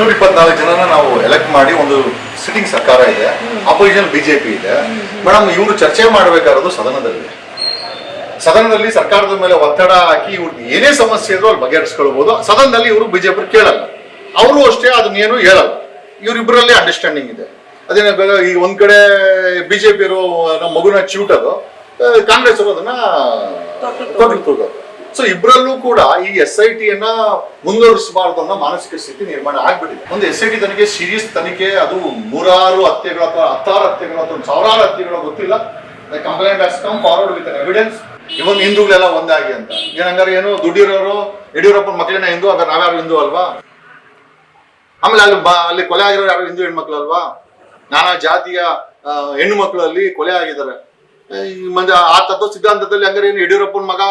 ಇನ್ನೂರ ಇಪ್ಪತ್ನಾಲ್ಕು ಜನನ ನಾವು ಎಲೆಕ್ಟ್ ಮಾಡಿ ಒಂದು ಸಿಟ್ಟಿಂಗ್ ಸರ್ಕಾರ ಇದೆ ಅಪೋಸಿಷನ್ ಬಿಜೆಪಿ ಇದೆ. ಮೇಡಮ್ ಇವರು ಚರ್ಚೆ ಮಾಡಬೇಕಾದ್ರು ಸದನದಲ್ಲಿ. ಸದನದಲ್ಲಿ ಸರ್ಕಾರದ ಮೇಲೆ ಒತ್ತಡ ಹಾಕಿ ಇವ್ರಿಗೆ ಏನೇ ಸಮಸ್ಯೆ ಇದ್ರೂ ಅಲ್ಲಿ ಬಗೆಹರಿಸ್ಕೊಳ್ಬಹುದು ಸದನದಲ್ಲಿ ಇವರು ಬಿಜೆಪಿ ಕೇಳಲ್ಲ. ಅವರು ಅಷ್ಟೇ ಅದನ್ನೇನು ಹೇಳಲ್ಲ. ಇವರಿಬ್ಬರಲ್ಲಿ ಅಂಡರ್ಸ್ಟ್ಯಾಂಡಿಂಗ್ ಇದೆ. ಅದೇನ ಈ ಒಂದ್ ಕಡೆ ಬಿಜೆಪಿ ಇರೋ ನಮ್ಮ ಮಗುನ ಅದು. ಕಾಂಗ್ರೆಸ್ ಅವರು ಅದನ್ನ ತೂಗೋದು ಸೊ ಇಬ್ಬರಲ್ಲೂ ಕೂಡ ಈ ಎಸ್ ಐ ಟಿಯನ್ನ ಮುಂದುವರಿಸಬಾರ್ದು ಅನ್ನೋ ಮಾನಸಿಕ ಸ್ಥಿತಿ ನಿರ್ಮಾಣ ಆಗ್ಬಿಟ್ಟಿದೆ. ಒಂದು ಎಸ್ ಐ ಟಿ ತನಿಖೆ ಸೀರಿಯಸ್ ತನಿಖೆ, ಅದು ನೂರಾರು ಹತ್ಯೆಗಳು ಅಥವಾ ಹತ್ತಾರು ಹತ್ಯೆಗಳು ಅಥವಾ ಸಾವಿರಾರು ಹತ್ಯೆಗಳು ಗೊತ್ತಿಲ್ಲ. Complaint has come forward with evidence even ಹಿಂದೂಗಳೆಲ್ಲ ಒಂದಾಗಿ ಅಂತ. ಏನಂಗಾರೆ ಏನು ದುಡ್ಡಿರೋರು, ಯಡಿಯೂರಪ್ಪನ ಮಕ್ಕಳನ್ನ ಹಿಂದೂ? ಹಾಗಾದ್ರೆ ನಾವ್ಯಾರು ಹಿಂದೂ ಅಲ್ವಾ? ಆಮೇಲೆ ಅಲ್ಲಿ ಬಾ ಅಲ್ಲಿ ಕೊಲೆ ಆಗಿರೋ ಯಾರು ಹಿಂದೂ ಹೆಣ್ಮಕ್ಳು ಅಲ್ವಾ? ನಾನಾ ಜಾತಿಯ ಹೆಣ್ಣು ಮಕ್ಕಳಲ್ಲಿ ಕೊಲೆ ಆಗಿದ್ದಾರೆ. ಆ ತತ್ವ ಸಿದ್ಧಾಂತದಲ್ಲಿ ಹಂಗಾರೆ ಏನು ಯಡಿಯೂರಪ್ಪನ ಮಗ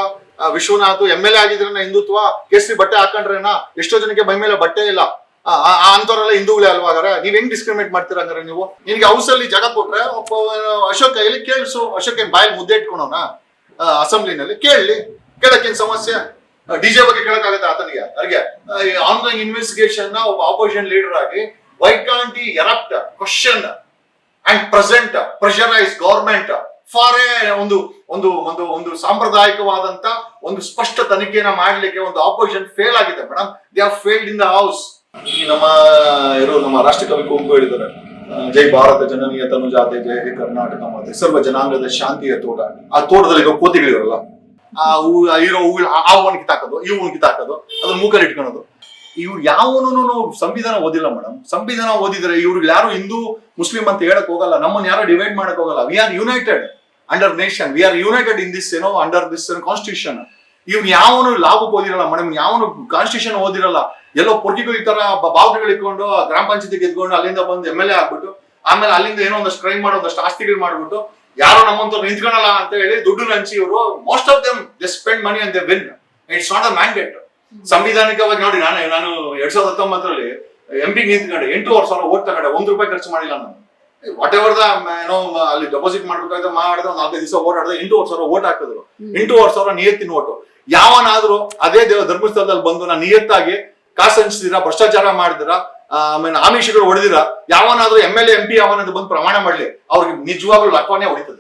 ವಿಶ್ವನಾಥ್ ಎಂ ಎಲ್ ಎ ಆಗಿದ್ರೇನ ಹಿಂದುತ್ವ? ಕೇಸರಿ ಬಟ್ಟೆ ಹಾಕೊಂಡ್ರೇನ ಎಷ್ಟೋ ಜನಕ್ಕೆ ಮೈ ಮೇಲೆ ಬಟ್ಟೆ ಇಲ್ಲ. ಅಂತವರೆಲ್ಲ ಹಿಂದೂಗಳೇ ಅಲ್ವಾ ಹಾಗಾರೆ ನೀವ್ ಹೆಂಗ್ ಡಿಸ್ಕ್ರಿಮಿನೇಟ್ ಮಾಡ್ತೀರಾ ಅಂದ್ರೆ ನೀವು? ನಿನ್ಗೆ ಅಲ್ಲಿ ಜಾಗ ಕೊಟ್ರೆ ಒಬ್ಬ ಅಶೋಕ್ ಎಲ್ಲಿ ಕೇಳಿಸು. ಅಶೋಕ್ ಏನ್ ಬಾಯಲ್ಲಿ ಮುದ್ದೆ ಇಟ್ಕೊಳೋಣ? ಅಸೆಂಬ್ಲಿನಲ್ಲಿ ಕೇಳಲಿ ಕೇಳಕ್ಕೇನ್ ಸಮಸ್ಯೆ? ಡಿಜೆ ಬಗ್ಗೆ ಕೇಳಕ್ಕಾಗತ್ತೆ ಆತನಿಗೆ? ಅವ್ರಿಗೆ ಆನ್ಲೈನ್ ಇನ್ವೆಸ್ಟಿಗೇಷನ್ನ ಒಬ್ಬ ಆಪೋಸಿಷನ್ ಲೀಡರ್ ಆಗಿ why can't erupt question and present pressurise government for a ಒಂದು ಒಂದು ಒಂದು ಒಂದು ಸಾಂಪ್ರದಾಯಿಕವಾದಂತ ಒಂದು ಸ್ಪಷ್ಟ ತನಿಖೆಯನ್ನ ಮಾಡ್ಲಿಕ್ಕೆ ಒಂದು ಆಪೋಸಿಷನ್ ಫೇಲ್ ಆಗಿದೆ madam they are failed in the house ಈ ನಮ್ಮ ಇರೋ ನಮ್ಮ ರಾಷ್ಟ್ರಕವಿ ಕುಂಕು ಹೇಳಿದ್ದಾರೆ. ಜೈ ಭಾರತ ಜನನೀಯ ತನುಜಾತೆ ಜಯ ಹೇ ಕರ್ನಾಟಕ ಮತ್ತೆ ಸರ್ವ ಜನಾಂಗದ ಶಾಂತಿಯ ತೋಟ. ಆ ತೋಟದಲ್ಲಿ ಇರೋ ಕೋತಿಗಳಿರಲ್ಲ. ಆ ಹೂ ಇರೋ ಹೂವಿನ ಆ ಹೂವನ್ ಕಿತ್ತಾಕೋದು ಈ ಹೂವನ್ ಕಿತ್ತಾಕೋದು ಅದನ್ನ ಮೂಕಲ್ಲಿ ಇಟ್ಕೊಳೋದು. ಇವ್ರು ಯಾವನು ಸಂವಿಧಾನ ಓದಿಲ್ಲ ಮೇಡಮ್ ಸಂವಿಧಾನ ಓದಿದ್ರೆ ಇವ್ರಿಗೆ ಯಾರು ಹಿಂದೂ ಮುಸ್ಲಿಂ ಅಂತ ಹೇಳಕ್ ಹೋಗಲ್ಲ ನಮ್ಮನ್ನ ಯಾರು ಡಿವೈಡ್ ಮಾಡಕ್ ಹೋಗಲ್ಲ. We are united under nation we are united in this ಏನೋ ಅಂಡರ್ ದಿಸ್ ಕಾನ್ಸ್ಟಿಟ್ಯೂಷನ್ ಇವ್ನು ಯಾವನು ಲಾಭಕ್ಕೆ ಓದಿರಲ್ಲ ಮೇಡಮ್ ಯಾವನು ಕಾನ್ಸ್ಟಿಟ್ಯೂಷನ್ ಓದಿರಲ್ಲ, ಎಲ್ಲೋ ಪೊರ್ಕಿಗಳು ಈ ತರ ಬಾವುಟಗಳು ಇಟ್ಕೊಂಡು ಗ್ರಾಮ ಪಂಚಾಯತಿ ಗೆದ್ಕೊಂಡು ಅಲ್ಲಿಂದ ಬಂದು ಎಂ ಎಲ್ ಎ ಆಗ್ಬಿಟ್ಟು, ಆಮೇಲೆ ಅಲ್ಲಿಂದ ಏನೋ ಒಂದಷ್ಟು ಕ್ರೈಮ್ ಮಾಡೋ ಒಂದಷ್ಟು ಆಸ್ತಿಗಳು ಮಾಡ್ಬಿಟ್ಟು, ಯಾರೋ ನಮ್ಮಂತವ್ರು ನಿಂತ್ಕೊಳಲ್ಲ ಅಂತ ಹೇಳಿ ದುಡ್ಡು ನಂಚಿ ಇವರು most of them they spend money and they win it's not a mandate ಸಂವಿಧಾನಿಕವಾಗಿ ನೋಡಿ, ನಾನು ನಾನು ಎರಡ್ ಸಾವಿರದ ಹತ್ತೊಂಬತ್ತರಲ್ಲಿ ಎಂ ಪಿ ನಿಂತ್ಕೊಂಡೆ ಎಂಟೂವರೆ ಸಾವಿರ ಓದ್ತಾ ಕಡೆ ಒಂದ್ ರೂಪಾಯಿ ಖರ್ಚು ಮಾಡಿಲ್ಲ ನಾನು. ವಾಟ್ ಎವರ್ ದ ಏನೋ ಅಲ್ಲಿ ಡೆಪಾಸಿಟ್ ಮಾಡ್ಬೇಕಾದ್ರೆ ಮಾಡಿದ್ರೆ ಒಂದು ನಾಲ್ಕೈದು ದಿವಸ ಎಂಟು ಎಂಟೂವರೆ ಸಾವಿರ ಓಟ್ ಹಾಕಿದ್ರು. ಎಂಟೂವರೆ ಸಾವಿರ ನಿಯತ್ತಿನ ಓಟು ಯಾವನಾದ್ರೂ ಅದೇ ದೇವ ಧರ್ಮಸ್ಥಳದಲ್ಲಿ ಬಂದು ನಾನು ನಿಯತ್ತಾಗಿ ಕಾಸು ಹಂಚ್ತೀರಾ ಭ್ರಷ್ಟಾಚಾರ ಮಾಡಿದಿರ ಆಮೇಲೆ ಆಮಿಷಗಳು ಹೊಡೆದಿರ ಯಾವನಾದ್ರೂ ಎಂ ಎಲ್ ಎಂ ಪಿ ಯಾವನಾದ್ರು ಬಂದು ಪ್ರಮಾಣ ಮಾಡ್ಲಿ ಅವ್ರಿಗೆ ನಿಜವಾಗ್ಲೂ ಲಕ್ವಾನೇ ಹೊಡಿತದೆ.